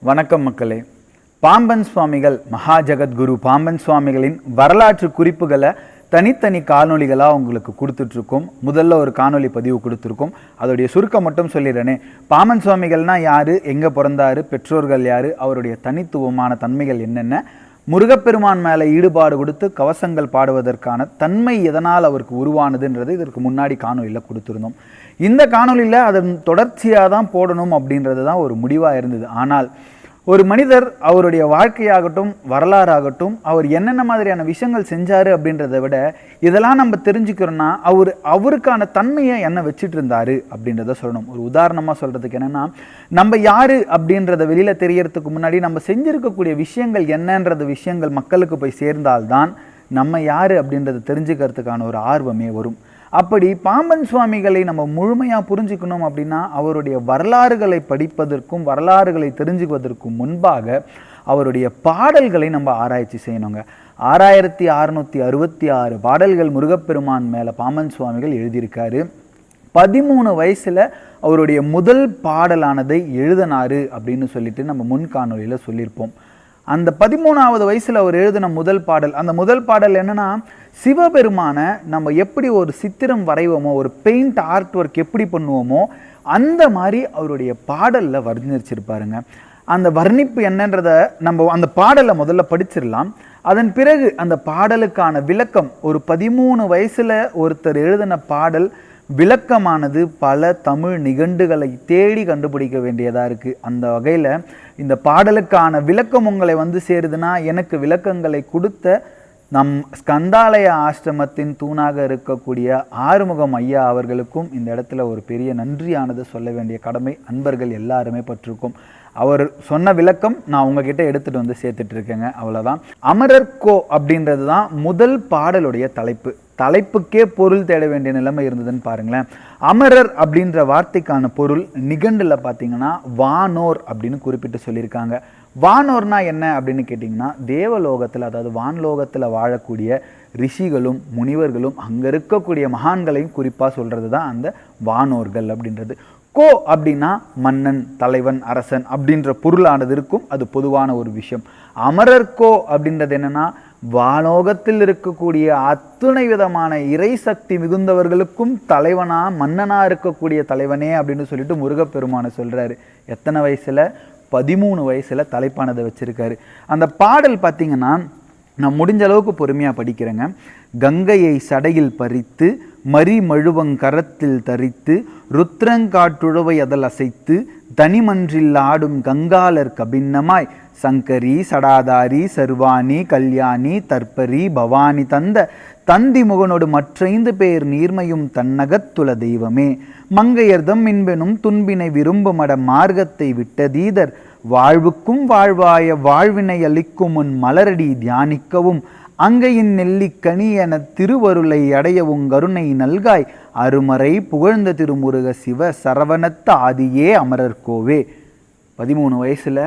வணக்கம் மக்களே. பாம்பன் சுவாமிகள் மகாஜகத்குரு பாம்பன் சுவாமிகளின் வரலாற்று குறிப்புகளை தனித்தனி காணொலிகளாக உங்களுக்கு கொடுத்துட்ருக்கோம். முதல்ல ஒரு காணொளி பதிவு கொடுத்துருக்கோம். அதோடைய சுருக்கம் மட்டும் சொல்லிடுறேனே. பாம்பன் சுவாமிகள்னால் யார்? எங்கே பிறந்தாரு? பெற்றோர்கள் யார்? அவருடைய தனித்துவமான தன்மைகள் என்னென்ன? முருகப்பெருமான் மேலே ஈடுபாடு கொடுத்து கவசங்கள் பாடுவதற்கான தன்மை எதனால் அவருக்கு உருவானதுன்றது இதற்கு முன்னாடி காணொலியில் கொடுத்துருந்தோம். இந்த காணொலியில் அதன் தொடர்ச்சியாக தான் போடணும் அப்படின்றது தான் ஒரு முடிவாக இருந்தது. ஆனால் ஒரு மனிதர் அவருடைய வாழ்க்கையாகட்டும் வரலாறாகட்டும் அவர் என்னென்ன மாதிரியான விஷயங்கள் செஞ்சாரு அப்படின்றத விட இதெல்லாம் நம்ம தெரிஞ்சுக்கிறோன்னா அவர் அவருக்கான தன்மையை என்ன வச்சுட்டு இருந்தாரு அப்படின்றத சொல்லணும். ஒரு உதாரணமாக சொல்கிறதுக்கு என்னென்னா நம்ம யாரு அப்படின்றத வெளியில் தெரியறதுக்கு முன்னாடி நம்ம செஞ்சிருக்கக்கூடிய விஷயங்கள் என்னன்றது விஷயங்கள் மக்களுக்கு போய் சேர்ந்தால்தான் நம்ம யாரு அப்படின்றத தெரிஞ்சுக்கிறதுக்கான ஒரு ஆர்வமே வரும். அப்படி பாம்பன் சுவாமிகளை நம்ம முழுமையாக புரிஞ்சுக்கணும் அப்படின்னா அவருடைய வரலாறுகளை படிப்பதற்கும் வரலாறுகளை தெரிஞ்சுக்குவதற்கும் முன்பாக அவருடைய பாடல்களை நம்ம ஆராய்ச்சி செய்யணுங்க. ஆறாயிரத்தி அறுநூற்றி அறுபத்தி ஆறு பாடல்கள் முருகப்பெருமான் மேலே பாம்பன் சுவாமிகள் எழுதியிருக்காரு. பதிமூணு வயசில் அவருடைய முதல் பாடலானதை எழுதினாரு அப்படின்னு சொல்லிட்டு நம்ம முன்காணொலியில் சொல்லியிருப்போம். அந்த பதிமூணாவது வயசில் அவர் எழுதின முதல் பாடல். அந்த முதல் பாடல் என்னன்னா சிவபெருமானை நம்ம எப்படி ஒரு சித்திரம் வரைவோமோ ஒரு பெயிண்ட் ஆர்ட் ஒர்க் எப்படி பண்ணுவோமோ அந்த மாதிரி அவருடைய பாடலில் வர்ணிச்சிருப்பாருங்க. அந்த வர்ணிப்பு என்னன்றத நம்ம அந்த பாடலை முதல்ல படிச்சிடலாம். அதன் பிறகு அந்த பாடலுக்கான விளக்கம் ஒரு பதிமூணு வயசில் ஒருத்தர் எழுதின பாடல் விளக்கமானது பல தமிழ் நிகண்டுகளை தேடி கண்டுபிடிக்க வேண்டியதாக இருக்குது அந்த வகையில் இந்த பாடலுக்கான விளக்கம் உங்களை வந்து சேருதுன்னா எனக்கு விளக்கங்களை கொடுத்த நம் ஸ்கந்தாலய ஆசிரமத்தின் தூணாக இருக்கக்கூடிய ஆறுமுகம் ஐயா அவர்களுக்கும் இந்த இடத்துல ஒரு பெரிய நன்றியானது சொல்ல வேண்டிய கடமை அன்பர்கள் எல்லாருமே பட்டிருக்கும். அவர் சொன்ன விளக்கம் நான் உங்ககிட்ட எடுத்துட்டு வந்து சேர்த்துட்டு இருக்கேங்க அவ்வளவுதான். அமரர் கோ அப்படின்றது தான் முதல் பாடலுடைய தலைப்பு. தலைப்புக்கே பொருள் தேட வேண்டிய நிலைமை இருந்ததுன்னு பாருங்களேன். அமரர் அப்படின்ற வார்த்தைக்கான பொருள் நிகண்டுல பார்த்தீங்கன்னா வானோர் அப்படின்னு குறிப்பிட்டு சொல்லியிருக்காங்க. வானோர்னா என்ன அப்படின்னு கேட்டிங்கன்னா தேவலோகத்தில் அதாவது வான்லோகத்தில் வாழக்கூடிய ரிஷிகளும் முனிவர்களும் அங்கே இருக்கக்கூடிய மகான்களையும் குறிப்பாக சொல்கிறது தான் அந்த வானோர்கள் அப்படின்றது. கோ அப்படின்னா மன்னன் தலைவன் அரசன் அப்படின்ற பொருளானது இருக்கும். அது பொதுவான ஒரு விஷயம். அமரர் கோ அப்படின்றது என்னன்னா வானோகத்தில் இருக்கக்கூடிய அத்துணை விதமான இறை சக்தி மிகுந்தவர்களுக்கும் தலைவனா மன்னனா இருக்கக்கூடிய தலைவனே அப்படின்னு சொல்லிட்டு முருகப்பெருமானை சொல்றாரு. எத்தனை வயசுல? பதிமூணு வயசுல தலைப்பானதை வச்சிருக்காரு. அந்த பாடல் பார்த்தீங்கன்னா நான் முடிஞ்ச அளவுக்கு பொறுமையாக படிக்கிறேங்க. கங்கையை சடையில் பறித்து மறிமழுவங்கரத்தில் தரித்து ருத்ரங்காட்டுழவை அதல் அசைத்து தனிமன்றில் ஆடும் கங்காலர் கபின்னமாய் சங்கரி சடாதாரி சர்வாணி கல்யாணி தர்ப்பரி பவானி தந்த தந்தி முகனோடு மற்றைந்து பேர் நீர்மையும் தன்னகத்துல தெய்வமே. மங்கையர்தம் மின்பெனும் துன்பினை விரும்புமட மார்க்கத்தை விட்டதீதர் வாழ்வுக்கும் வாழ்வாய வாழ்வினை அளிக்கும் உன் மலரடி தியானிக்கவும் அங்கையின் நெல்லிக்கனி என திருவருளை அடையவும் கருணை நல்காய். அருமறை புகழ்ந்த திருமுருக சிவ சரவணத்த ஆதியே அமரர் கோவே பதிமூணு வயசுல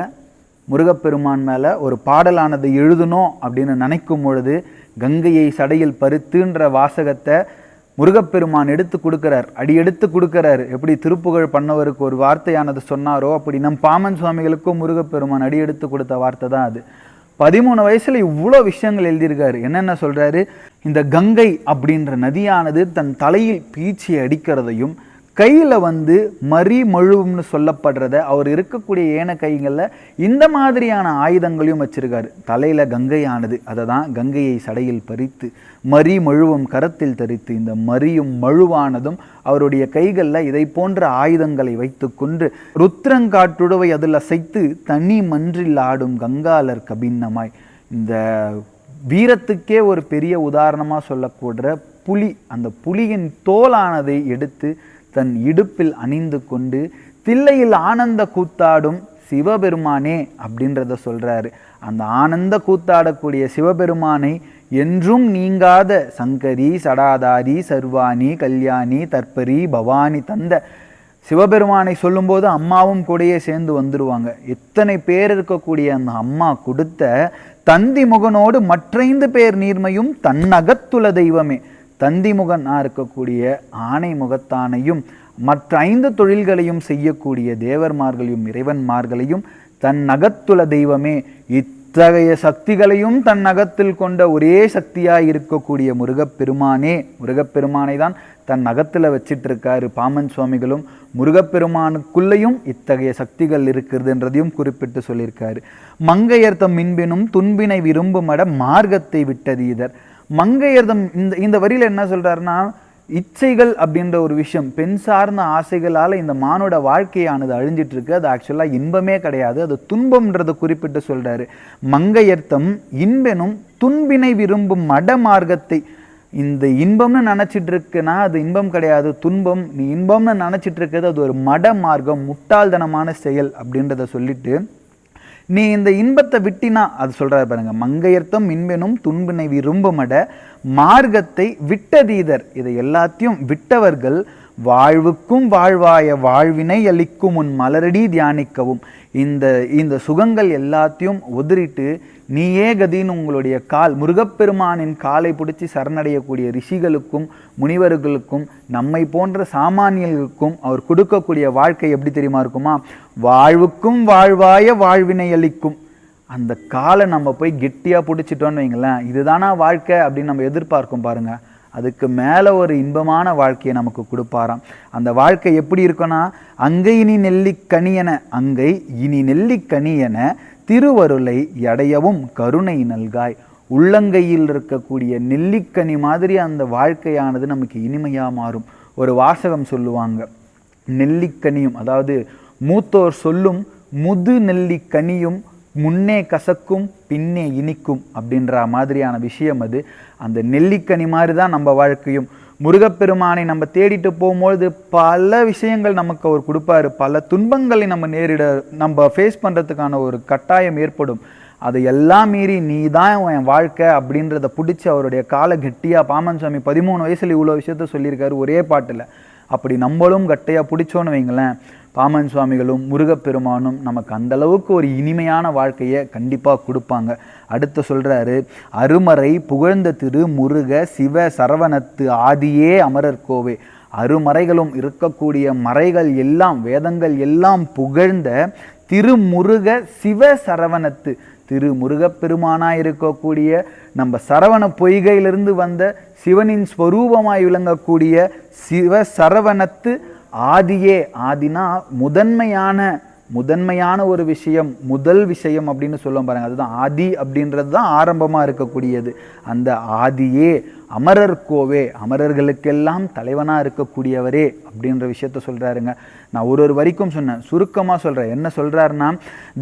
முருகப்பெருமான் மேலே ஒரு பாடலானது எழுதணும் அப்படின்னு நினைக்கும் பொழுது கங்கையை சடையில் பருத்துன்ற வாசகத்தை முருகப்பெருமான் எடுத்து கொடுக்கிறார் அடி எடுத்து கொடுக்கிறார். எப்படி திருப்புகழ் பண்ணவருக்கு ஒரு வார்த்தையானது சொன்னாரோ அப்படி நம் பாமன் சுவாமிகளுக்கும் முருகப்பெருமான் அடி எடுத்து கொடுத்த வார்த்தை தான் அது. பதிமூணு வயசுல இவ்வளோ விஷயங்கள் எழுதியிருக்காரு. என்னென்ன சொல்றாரு? இந்த கங்கை அப்படின்ற நதியானது தன் தலையில் பீச்சி அடிக்கிறதையும் கையில் வந்து மறி மழுவும்னு சொல்லப்படுறத அவர் இருக்கக்கூடிய ஏன கைகளில் இந்த மாதிரியான ஆயுதங்களையும் வச்சிருக்காரு. தலையில் கங்கையானது. அதை தான் கங்கையை சடையில் பறித்து மறி மழுவும் கரத்தில் தரித்து இந்த மறியும் மழுவானதும் அவருடைய கைகளில் இதை போன்ற ஆயுதங்களை வைத்துக்கொண்டு ருத்ரங்காற்றுடவை அதில் அசைத்து தனி மன்றில் ஆடும் கங்காலர் கபின்னமாய். இந்த வீரத்துக்கே ஒரு பெரிய உதாரணமாக சொல்லக்கூடுற புலி அந்த புலியின் தோலானதை எடுத்து தன் இடுப்பில் அணிந்து கொண்டு தில்லையில் ஆனந்த கூத்தாடும் சிவபெருமானே அப்படின்றத சொல்றாரு. அந்த ஆனந்த கூத்தாடக்கூடிய சிவபெருமானை என்றும் நீங்காத சங்கரி சடாதாரி சர்வாணி கல்யாணி தற்பரி பவானி தந்த சிவபெருமானை சொல்லும்போது அம்மாவும் கூடயே சேர்ந்து வந்துடுவாங்க எத்தனை பேர் இருக்கக்கூடிய அந்த அம்மா கொடுத்த தந்தி முகனோடு மற்றைந்து பேர் நீர்மையும் தன்னகத்துள்ள தெய்வமே. தந்திமுகனா இருக்கக்கூடிய ஆணை முகத்தானையும் மற்ற ஐந்து தொழில்களையும் செய்யக்கூடிய தேவர்மார்களையும் இறைவன்மார்களையும் தன் நகத்துல தெய்வமே இத்தகைய சக்திகளையும் தன் நகத்தில் கொண்ட ஒரே சக்தியாக இருக்கக்கூடிய முருகப்பெருமானே முருகப்பெருமானை தான் தன் நகத்தில் வச்சிட்டு இருக்காரு பாமன் சுவாமிகளும் முருகப்பெருமானுக்குள்ளேயும் இத்தகைய சக்திகள் இருக்கிறதுன்றதையும் குறிப்பிட்டு சொல்லியிருக்காரு. மங்கையர்த்தம் மின்பினும் துன்பினை விரும்புமட மார்க்கத்தை விட்டதீதர் மங்கையர்தம் இந்த இந்த வரியில என்ன சொல்றாருன்னா இச்சைகள் அப்படின்ற ஒரு விஷயம் பெண் சார்ந்த ஆசைகளால இந்த மானோட வாழ்க்கையானது அழிஞ்சிட்டு இருக்கு அது ஆக்சுவலா இன்பமே கிடையாது. அது துன்பம்ன்றதை குறிப்பிட்டு சொல்றாரு. மங்கையர்த்தம் இன்பெனும் துன்பினை விரும்பும் மட மார்க்கத்தை இந்த இன்பம்னு நினைச்சிட்டு இருக்குன்னா அது இன்பம் கிடையாது. துன்பம் நீ இன்பம்னு நினைச்சிட்டு இருக்கிறது அது ஒரு மட மார்க்கம் முட்டாள்தனமான செயல் அப்படின்றத சொல்லிட்டு நீ இந்த இன்பத்தை விட்டினா அது சொல்றாரு பாருங்க மங்கையர்த்தம் இன்பெனும் துன்பினை விரும்பமட மார்க்கத்தை விட்டதீதர் இதை எல்லாத்தையும் விட்டவர்கள் வாழ்வுக்கும் வாழ்வாய வாழ்வினை அளிக்கும் உன் மலரடி தியானிக்கவும். இந்த இந்த சுகங்கள் எல்லாத்தையும் உதிரிட்டு நீயே கதின்னு உங்களுடைய கால் முருகப்பெருமானின் காலை பிடிச்சி சரணடையக்கூடிய ரிஷிகளுக்கும் முனிவர்களுக்கும் நம்மை போன்ற சாமானியர்களுக்கும் அவர் கொடுக்கக்கூடிய வாழ்க்கை எப்படி தெரியுமா இருக்குமா? வாழ்வுக்கும் வாழ்வாய வாழ்வினை அளிக்கும். அந்த காலை நம்ம போய் கெட்டியாக பிடிச்சிட்டோன்னு வைங்களேன் இதுதானா வாழ்க்கை அப்படின்னு நம்ம எதிர்பார்க்கும் பாருங்கள் அதுக்கு மேலே ஒரு இன்பமான வாழ்க்கையை நமக்கு கொடுப்பாராம். அந்த வாழ்க்கை எப்படி இருக்குன்னா அங்கை இனி நெல்லிக்கனியன அங்கை இனி நெல்லிக்கனியன திருவருளை எடையவும் கருணை நல்காய். உள்ளங்கையில் இருக்கக்கூடிய நெல்லிக்கனி மாதிரி அந்த வாழ்க்கையானது நமக்கு இனிமையாக மாறும். ஒரு வாசகம் சொல்லுவாங்க. நெல்லிக்கனியும் அதாவது மூத்தோர் சொல்லும் முது நெல்லிக்கனியும் முன்னே கசக்கும் பின்னே இனிக்கும் அப்படின்ற மாதிரியான விஷயம் அது. அந்த நெல்லிக்கனி மாதிரி தான் நம்ம வாழ்க்கையும். முருகப்பெருமானை நம்ம தேடிட்டு போகும்பொழுது பல விஷயங்கள் நமக்கு அவர் கொடுப்பாரு. பல துன்பங்களை நம்ம நேரிட நம்ம ஃபேஸ் பண்ணுறதுக்கான ஒரு கட்டாயம் ஏற்படும். அதை எல்லாம் மீறி நீ தான் என் வாழ்க்கை அப்படின்றத பிடிச்சி அவருடைய காலை கெட்டியாக பாமன் சுவாமி பதிமூணு வயசுல இவ்வளோ விஷயத்த சொல்லியிருக்காரு ஒரே பாட்டில். அப்படி நம்மளும் கட்டையாக பிடிச்சோன்னு வைங்களேன். பாமன் சுவாமிகளும் முருகப்பெருமானும் நமக்கு அந்த அளவுக்கு ஒரு இனிமையான வாழ்க்கையை கண்டிப்பாக கொடுப்பாங்க. அடுத்து சொல்கிறாரு அருமறை புகழ்ந்த திரு முருக சிவ சரவணத்து ஆதியே அமரர் கோவே. அருமறைகளும் இருக்கக்கூடிய மறைகள் எல்லாம் வேதங்கள் எல்லாம் புகழ்ந்த திருமுருக சிவ சரவணத்து. திரு முருகப்பெருமானாக இருக்கக்கூடிய நம்ம சரவண பொய்கையிலிருந்து வந்த சிவனின் ஸ்வரூபமாய் விளங்கக்கூடிய சிவ சரவணத்து ஆதியே ஆதினா முதன்மையான முதன்மையான ஒரு விஷயம் முதல் விஷயம் அப்படின்னு சொல்லுவோம் பாருங்க. அதுதான் ஆதி அப்படின்றது தான் ஆரம்பமாக இருக்கக்கூடியது. அந்த ஆதியே அமரர் கோவே அமரர்களுக்கெல்லாம் தலைவனாக இருக்கக்கூடியவரே அப்படின்ற விஷயத்த சொல்கிறாருங்க நான் ஒரு ஒரு வரைக்கும் சொன்னேன். சுருக்கமாக சொல்கிறேன் என்ன சொல்கிறாருன்னா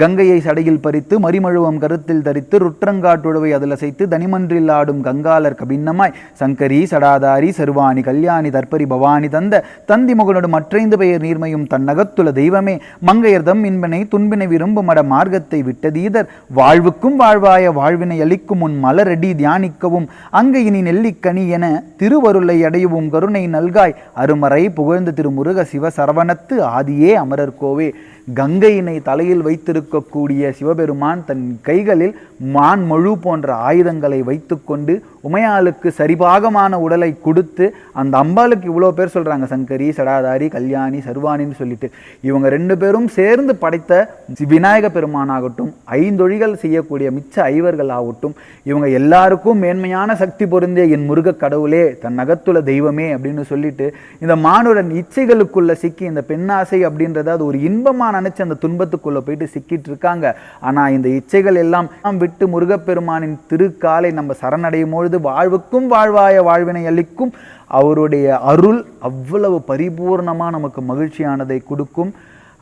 கங்கையை சடையில் பறித்து மறிமழுவம் கருத்தில் தரித்து ருற்றங்காட்டுழவை அதில் சைத்து தனிமன்றில் ஆடும் கங்காலர் கபின்னமாய் சங்கரி சடாதாரி சர்வாணி கல்யாணி தற்பரி பவானி தந்த தந்தி மகனோடு மற்றைந்து பெயர் நீர்மையும் தன்னகத்துள்ள தெய்வமே. மங்கையர்தம் இன்பனை துன்பினை விரும்பும் மட மார்க்கத்தை விட்டதீதர். வாழ்வுக்கும் வாழ்வாய வாழ்வினை அளிக்கும் உன் மலரடி தியானிக்கவும். அங்கையினி நெல்லிக் கனி என திருவருளை அடையவும் கருணை நல்காய். அருமறை புகழ்ந்த திருமுருக சிவ சரவணத்து ஆதியே அமரர் கோவே. கங்கையினை தலையில் வைத்திருக்கக்கூடிய சிவபெருமான் தன் கைகளில் மான் மழு போன்ற ஆயுதங்களை வைத்துக்கொண்டு உமையாளுக்கு சரிபாகமான உடலை கொடுத்து அந்த அம்பாளுக்கு இவ்வளோ பேர் சொல்கிறாங்க சங்கரி சடாதாரி கல்யாணி சர்வானின்னு சொல்லிட்டு. இவங்க ரெண்டு பேரும் சேர்ந்து படைத்த விநாயக பெருமானாகட்டும் ஐந்தொழிகள் செய்யக்கூடிய மிச்ச ஐவர்கள் ஆகட்டும் இவங்க எல்லாருக்கும் மேன்மையான சக்தி பொருந்திய என் முருக கடவுளே தன் நகத்துள்ள தெய்வமே அப்படின்னு சொல்லிட்டு இந்த மானுடன் இச்சைகளுக்குள்ள சிக்கி இந்த பெண்ணாசை அப்படின்றத அது ஒரு இன்பமான நினச்சி அந்த துன்பத்துக்குள்ளே போயிட்டு சிக்கிட்டு இருக்காங்க ஆனால் இந்த இச்சைகள் எல்லாம் விட்டு முருகப்பெருமானின் திருக்காலை நம்ம சரணடையும் பொழுது வாழ்வுக்கும் வாழ்வாய வாழ்வினை அளிக்கும். அவருடைய அருள் அவ்வளவு பரிபூர்ணமாக நமக்கு மகிழ்ச்சியானதை கொடுக்கும்.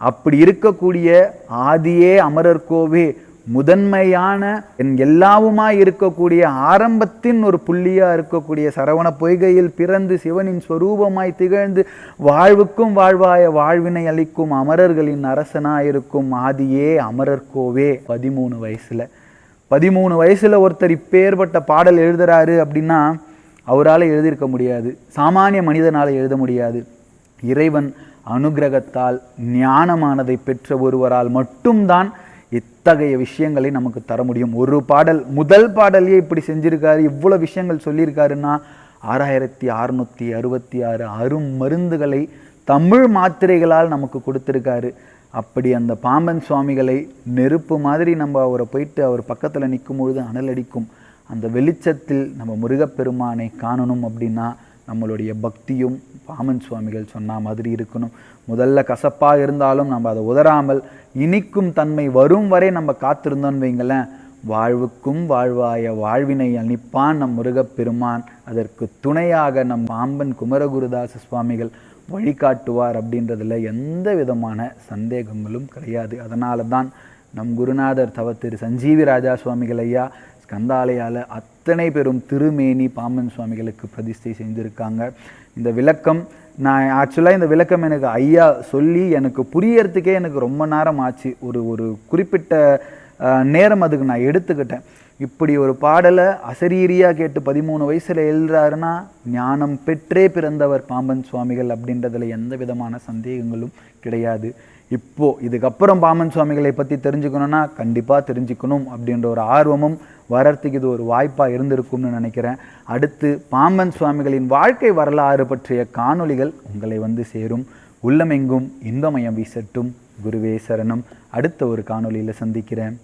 அப்படி இருக்கக்கூடிய ஆதியே அமரர் கோவே முதன்மையான என் எல்லாவுமாய் இருக்கக்கூடிய ஆரம்பத்தின் ஒரு புள்ளியா இருக்கக்கூடிய சரவண பொய்கையில் பிறந்து சிவனின் ஸ்வரூபமாய் திகழ்ந்து வாழ்வுக்கும் வாழ்வாய வாழ்வினை அளிக்கும் அமரர்களின் அரசனாயிருக்கும் ஆதியே அமரர் கோவே. பதிமூணு வயசுல. பதிமூணு வயசுல ஒருத்தர் இப்பேற்பட்ட பாடல் எழுதுறாரு அப்படின்னா அவரால் எழுதியிருக்க முடியாது. சாமானிய மனிதனால் எழுத முடியாது. இறைவன் அனுகிரகத்தால் ஞானமானதை பெற்ற ஒருவரால் மட்டும்தான் இத்தகைய விஷயங்களை நமக்கு தர முடியும். ஒரு பாடல் முதல் பாடலையே இப்படி செஞ்சிருக்காரு இவ்வளோ விஷயங்கள் சொல்லியிருக்காருன்னா ஆறாயிரத்தி அறுநூற்றி அறுபத்தி ஆறு அரும் மருந்துகளை தமிழ் மாத்திரைகளால் நமக்கு கொடுத்துருக்காரு. அப்படி அந்த பாம்பன் சுவாமிகளை நெருப்பு மாதிரி நம்ம அவரை போயிட்டு அவர் பக்கத்தில் நிற்கும் பொழுது அனல் அடிக்கும். அந்த வெளிச்சத்தில் நம்ம முருகப்பெருமானை காணணும் அப்படின்னா நம்மளுடைய பக்தியும் பாமன் சுவாமிகள் சொன்ன மாதிரி இருக்கணும். முதல்ல கசப்பாக இருந்தாலும் நம்ம அதை உதறாமல் இனிக்கும் தன்மை வரும் வரை நம்ம காத்திருந்தோம்னு வைங்களேன். வாழ்வுக்கும் வாழ்வாய வாழ்வினை அளிப்பான் நம் முருகப்பெருமான். அதற்கு துணையாக நம் பாம்பன் குமரகுருதாச சுவாமிகள் வழிகாட்டுவார் அப்படின்றதுல எந்த விதமான சந்தேகங்களும் கிடையாது. அதனால தான் நம் குருநாதர் தவ திரு சஞ்சீவி ராஜா சுவாமிகள் ஐயா ஸ்கந்தாலயால அத்தனை பெரும் திருமேனி பாம்பன் சுவாமிகளுக்கு பிரதிஷ்டை செஞ்சுருக்காங்க இந்த விளக்கம் நான் ஆக்சுவலாக இந்த விளக்கம் எனக்கு ஐயா சொல்லி எனக்கு புரியறதுக்கே எனக்கு ரொம்ப நேரம் ஆச்சு. ஒரு ஒரு குறிப்பிட்ட நேரம் அதுக்கு நான் எடுத்துக்கிட்டேன். இப்படி ஒரு பாடலை அசரீரியாக கேட்டு பதிமூணு வயசில் எழுதுறாருன்னா ஞானம் பெற்றே பிறந்தவர் பாம்பன் சுவாமிகள் அப்படின்றதுல எந்த விதமான சந்தேகங்களும் கிடையாது. இப்போது இதுக்கப்புறம் பாமன் சுவாமிகளை பற்றி தெரிஞ்சுக்கணுன்னா கண்டிப்பாக தெரிஞ்சுக்கணும் அப்படின்ற ஒரு ஆர்வமும் வரத்துக்கு இது ஒரு வாய்ப்பாக இருந்திருக்கும்னு நினைக்கிறேன். அடுத்து பாம்பன் சுவாமிகளின் வாழ்க்கை வரலாறு பற்றிய காணொளிகள் உங்களை வந்து சேரும். உள்ளமெங்கும் இன்பமயம் வீசட்டும். குருவே சரணம். அடுத்த ஒரு காணொளியில் சந்திக்கிறேன்.